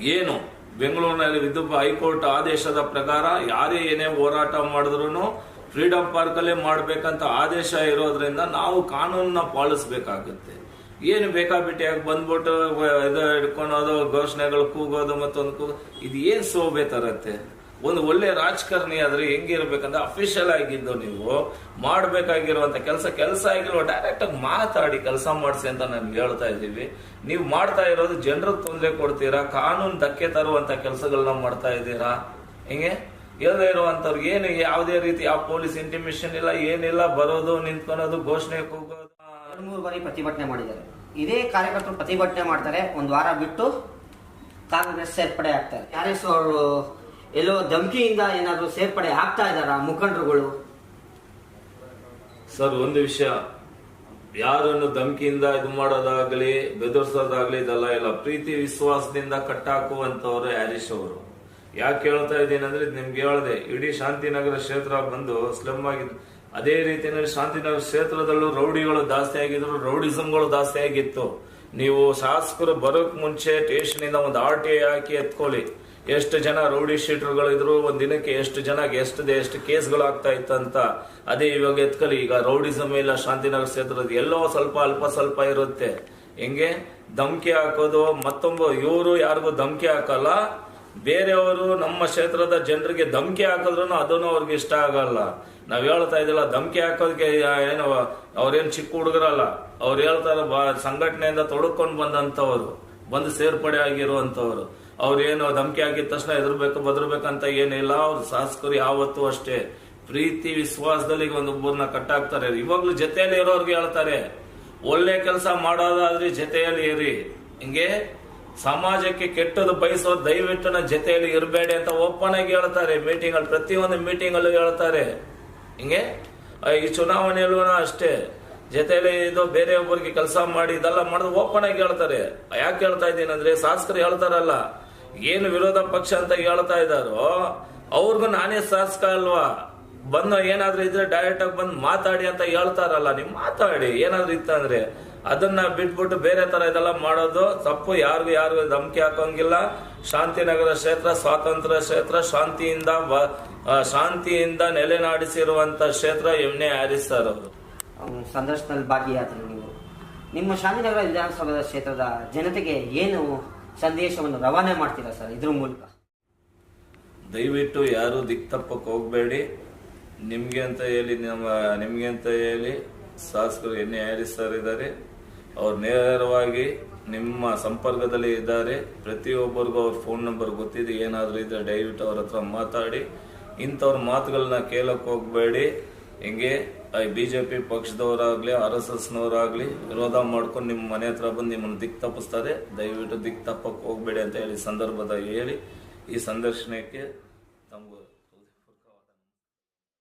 ಏನು? ಬೆಂಗಳೂರಿನಲ್ಲಿ ವಿದ್ಯುತ್ ಹೈಕೋರ್ಟ್ ಆದೇಶದ ಪ್ರಕಾರ ಯಾರೇ ಏನೇ ಹೋರಾಟ ಮಾಡಿದ್ರು ಫ್ರೀಡಮ್ ಪಾರ್ಕ್ ಅಲ್ಲೇ ಮಾಡಬೇಕಂತ ಆದೇಶ ಇರೋದ್ರಿಂದ ನಾವು ಕಾನೂನನ್ನ ಪಾಲಿಸಬೇಕಾಗುತ್ತೆ. ಏನು ಬೇಕಾಬಿಟ್ಟಿಯಾಗಿ ಬಂದ್ಬಿಟ್ಟು ಇದು ಹಿಡ್ಕೊಳೋದು ಘೋಷಣೆಗಳು ಕೂಗೋದು ಮತ್ತೊಂದು ಕೂಗೋ ಇದು ಏನು ಶೋಭೆ ತರತ್ತೆ? ಒಂದು ಒಳ್ಳೆ ರಾಜಕಾರಣಿ ಆದ್ರೆ ಹೆಂಗಿರ್ಬೇಕಂದ್ರೆ ಅಫಿಷಿಯಲ್ ಆಗಿದ್ದು ನೀವು ಮಾಡಬೇಕಾಗಿರುವಂಥ ಕೆಲಸ ಕೆಲಸ ಆಗಿರುವ ಡೈರೆಕ್ಟ್ ಆಗಿ ಮಾತಾಡಿ ಕೆಲಸ ಮಾಡಿಸಿ ಅಂತ ನಾನು ಹೇಳ್ತಾ ಇದ್ದೀವಿ. ನೀವು ಮಾಡ್ತಾ ಇರೋದು ಜನರಿಗೆ ತೊಂದರೆ ಕೊಡ್ತೀರಾ? ಕಾನೂನು ಧಕ್ಕೆ ತರುವಂತ ಕೆಲಸಗಳನ್ನ ಮಾಡ್ತಾ ಇದ್ದೀರಾ? ಹಿಂಗೆ? ಇಲ್ಲದೆ ಇರುವಂಥವ್ರಿಗೆ ಏನು ಯಾವುದೇ ರೀತಿ ಯಾವ ಪೊಲೀಸ್ ಇಂಟಿಮೇಷನ್ ಇಲ್ಲ, ಏನಿಲ್ಲ, ಬರೋದು, ನಿಂತ್ಕೊಳೋದು, ಘೋಷಣೆ ಕೂಗೋದು. ಮೂರು ಬಾರಿ ಪ್ರತಿಭಟನೆ ಮಾಡಿದ್ದಾರೆ. ಇದೇ ಕಾರ್ಯಕರ್ತರು ಪ್ರತಿಭಟನೆ ಮಾಡ್ತಾರೆ, ಒಂದು ವಾರ ಬಿಟ್ಟು ಕಾಂಗ್ರೆಸ್ ಸೇರ್ಪಡೆ ಆಗ್ತಾರೆ. ಯಾರೇ ಅವರು? ಎಲ್ಲೋ ಧಮಕಿಯಿಂದ ಏನಾದರೂ ಸೇರ್ಪಡೆ ಆಗ್ತಾ ಇದಾರ ಮುಖಂಡರುಗಳು? ಸರ್, ಒಂದು ವಿಷಯ. ಯಾರನ್ನು ಧಮಕಿಯಿಂದ ಇದು ಮಾಡೋದಾಗ್ಲಿ, ಬೆದರ್ಸೋದಾಗ್ಲಿ ಇದೆಲ್ಲ ಇಲ್ಲ. ಪ್ರೀತಿ, ವಿಶ್ವಾಸದಿಂದ ಕಟ್ಟಾಕುವಂತವ್ರು ಹ್ಯಾರಿಸ್ ಅವರು. ಯಾಕೆ ಹೇಳ್ತಾ ಇದ್ದೀನಿ ಅಂದ್ರೆ ನಿಮ್ಗೆ ಹೇಳಿದೆ. ಇಡೀ ಶಾಂತಿನಗರ ಕ್ಷೇತ್ರ ಬಂದು ಸ್ಲಮ್ ಆಗಿದ್ದು ಅದೇ ರೀತಿಯಲ್ಲಿ ಶಾಂತಿನಗರ ಕ್ಷೇತ್ರದಲ್ಲೂ ರೌಡಿಗಳು ಜಾಸ್ತಿ ಆಗಿದ್ರು ರೌಡಿಸಮ್ಗಳು ಜಾಸ್ತಿ ಆಗಿತ್ತು. ನೀವು ಶಾಸಕರು ಬರೋಕ್ ಮುಂಚೆ ಸ್ಟೇಷನ್ ಇಂದ ಒಂದು ಆರ್ ಟಿ ಹಾಕಿ ಎತ್ಕೊಳ್ಳಿ. ಎಷ್ಟು ಜನ ರೌಡಿ ಶೀಟರ್ಗಳು ಇದ್ರು ಒಂದ್ ದಿನಕ್ಕೆ ಎಷ್ಟು ಜನ ಎಷ್ಟು ಎಷ್ಟು ಆಗ್ತಾ ಇತ್ತಂತ ಅದೇ ಇವಾಗ ಎತ್ಕಲಿ. ಈಗ ರೌಡಿಸಮ್ ಇಲ್ಲ, ಶಾಂತಿನಗರ ಕ್ಷೇತ್ರದ ಎಲ್ಲೋ ಸ್ವಲ್ಪ ಅಲ್ಪ ಸ್ವಲ್ಪ ಇರುತ್ತೆ. ಹೆಂಗೆ? ಧಮಕಿ ಹಾಕೋದು ಮತ್ತೊಬ್ಬ ಇವರು ಯಾರಿಗೂ ಧಮಕಿ ಹಾಕಲ್ಲ. ಬೇರೆಯವರು ನಮ್ಮ ಕ್ಷೇತ್ರದ ಜನರಿಗೆ ಧಮಕಿ ಹಾಕಿದ್ರು ಅದನ್ನು ಅವ್ರಿಗೆ ಇಷ್ಟ ಆಗಲ್ಲ. ನಾವ್ ಹೇಳ್ತಾ ಇದಿಲ್ಲ ಧಮಕಿ ಹಾಕೋದಕ್ಕೆ ಏನು ಅವ್ರೇನ್ ಚಿಕ್ಕ ಹುಡುಗರಲ್ಲ. ಅವ್ರು ಹೇಳ್ತಾರ ಸಂಘಟನೆಯಿಂದ ತೊಡಕೊಂಡು ಬಂದಂತವ್ರು ಬಂದು ಸೇರ್ಪಡೆ ಆಗಿರುವಂತವ್ರು ಅವ್ರೇನು ಧಮಕಿ ಆಗಿದ ತಕ್ಷಣ ಎದುರ್ಬೇಕು ಬದರ್ಬೇಕಂತ ಏನಿಲ್ಲ, ಅವ್ರ ಶಾಸಕರು ಯಾವತ್ತೂ ಅಷ್ಟೇ. ಪ್ರೀತಿ, ವಿಶ್ವಾಸದಲ್ಲಿ ಒಂದು ಒಬ್ಬರನ್ನ ಕಟ್ಟಾಕ್ತಾರೆ. ಇವಾಗ್ಲೂ ಜೊತೆಯಲ್ಲಿ ಇರೋರ್ಗೆ ಹೇಳ್ತಾರೆ, ಒಳ್ಳೆ ಕೆಲಸ ಮಾಡೋದಾದ್ರೆ ಜೊತೆಯಲ್ಲಿ ಇರಿ. ಹಿಂಗೆ ಸಮಾಜಕ್ಕೆ ಕೆಟ್ಟದ್ದು ಬಯಸೋ ದಯವಿಟ್ಟು ನನ್ನ ಜೊತೆಯಲ್ಲಿ ಇರಬೇಡಿ ಅಂತ ಓಪನ್ ಆಗಿ ಹೇಳ್ತಾರೆ. ಮೀಟಿಂಗ್ ಅಲ್ಲಿ ಪ್ರತಿಯೊಂದು ಮೀಟಿಂಗ್ ಅಲ್ಲೂ ಹೇಳ್ತಾರೆ. ಹಿಂಗೆ ಈ ಚುನಾವಣೆಯಲ್ಲೂ ಅಷ್ಟೇ. ಜೊತೆಯಲ್ಲಿ ಇದು ಬೇರೆ ಒಬ್ಬರಿಗೆ ಕೆಲಸ ಮಾಡಿ ಇದೆಲ್ಲ ಮಾಡಿದ್ರೆ ಓಪನ್ ಆಗಿ ಹೇಳ್ತಾರೆ. ಯಾಕೆ ಹೇಳ್ತಾ ಇದ್ದೀನಿ ಅಂದ್ರೆ ಶಾಸಕರು ಹೇಳ್ತಾರಲ್ಲ ಏನು ವಿರೋಧ ಪಕ್ಷ ಅಂತ ಹೇಳ್ತಾ ಇದ್ದಾರೋ, ಅವ್ರಿಗೂ ನಾನೇ ಶಾಸಕ ಅಲ್ವಾ? ಬಂದು ಏನಾದ್ರೂ ಇದ್ರೆ ಡೈರೆಕ್ಟ್ ಆಗಿ ಬಂದು ಮಾತಾಡಿ ಅಂತ ಹೇಳ್ತಾರಲ್ಲ, ನೀವು ಮಾತಾಡಿ, ಏನಾದ್ರೂ ಇತ್ತಂದ್ರೆ ಅದನ್ನ ಬಿಟ್ಬಿಟ್ಟು ಬೇರೆ ತರ ಇದೆಲ್ಲ ಮಾಡೋದು ತಪ್ಪು, ಯಾರಿಗೂ ಯಾರಿಗೂ ಧಮಕಿ ಹಾಕೋಂಗಿಲ್ಲ. ಶಾಂತಿನಗರ ಕ್ಷೇತ್ರ, ಸ್ವಾತಂತ್ರ್ಯ ಕ್ಷೇತ್ರ, ಶಾಂತಿಯಿಂದ ಶಾಂತಿಯಿಂದ ನೆಲೆನಾಡಿಸಿರುವಂತ ಕ್ಷೇತ್ರ ಎಮ್ನೆ ಹಾರಿಸ್ತಾರ ಅವರು. ಸಂದರ್ಶನದಲ್ಲಿ ಭಾಗಿಯಾದ್ರು ನೀವು. ನಿಮ್ಮ ಶಾಂತಿನಗರ ವಿಧಾನಸಭಾ ಕ್ಷೇತ್ರದ ಜನತೆಗೆ ಏನು ಸಂದೇಶವನ್ನು ರವಾನೆ ಮಾಡ್ತೀರಾ ಸರ್ ಇದ್ರ ಮೂಲಕ? ದಯವಿಟ್ಟು ಯಾರು ದಿಕ್ ತಪ್ಪಕ್ಕೆ ಹೋಗ್ಬೇಡಿ. ನಿಮ್ಗೆ ಅಂತ ಹೇಳಿ ನಮ್ಮ, ನಿಮ್ಗೆ ಅಂತ ಹೇಳಿ ಶಾಸಕರು ಎಣ್ಣೆ ಸರ್ ಇದ್ದಾರೆ. ಅವ್ರು ನೇರವಾಗಿ ನಿಮ್ಮ ಸಂಪರ್ಕದಲ್ಲಿ ಇದ್ದಾರೆ. ಪ್ರತಿಯೊಬ್ಬರಿಗೂ ಅವ್ರ ಫೋನ್ ನಂಬರ್ ಗೊತ್ತಿದೆ. ಏನಾದರೂ ಇದ್ರೆ ದಯವಿಟ್ಟು ಅವ್ರ ಹತ್ರ ಮಾತಾಡಿ. ಇಂಥವ್ರ ಮಾತುಗಳನ್ನ ಕೇಳಕ್ ಹೋಗ್ಬೇಡಿ. ಹಿಂಗೆ? ಬಿಜೆಪಿ ಪಕ್ಷದವರಾಗ್ಲಿ, ಆರ್ ಎಸ್ ಎಸ್ನವರಾಗ್ಲಿ ವಿರೋಧ ಮಾಡ್ಕೊಂಡು ನಿಮ್ಮ ಮನೆ ಹತ್ರ ಬಂದು ನಿಮ್ಮನ್ನು ದಿಕ್ ತಪ್ಪಿಸ್ತಾರೆ. ದಯವಿಟ್ಟು ದಿಕ್ ತಪ್ಪಕ್ಕೆ ಹೋಗ್ಬೇಡಿ ಅಂತ ಹೇಳಿ ಸಂದರ್ಭದ ಹೇಳಿ ಈ ಸಂದರ್ಶನಕ್ಕೆ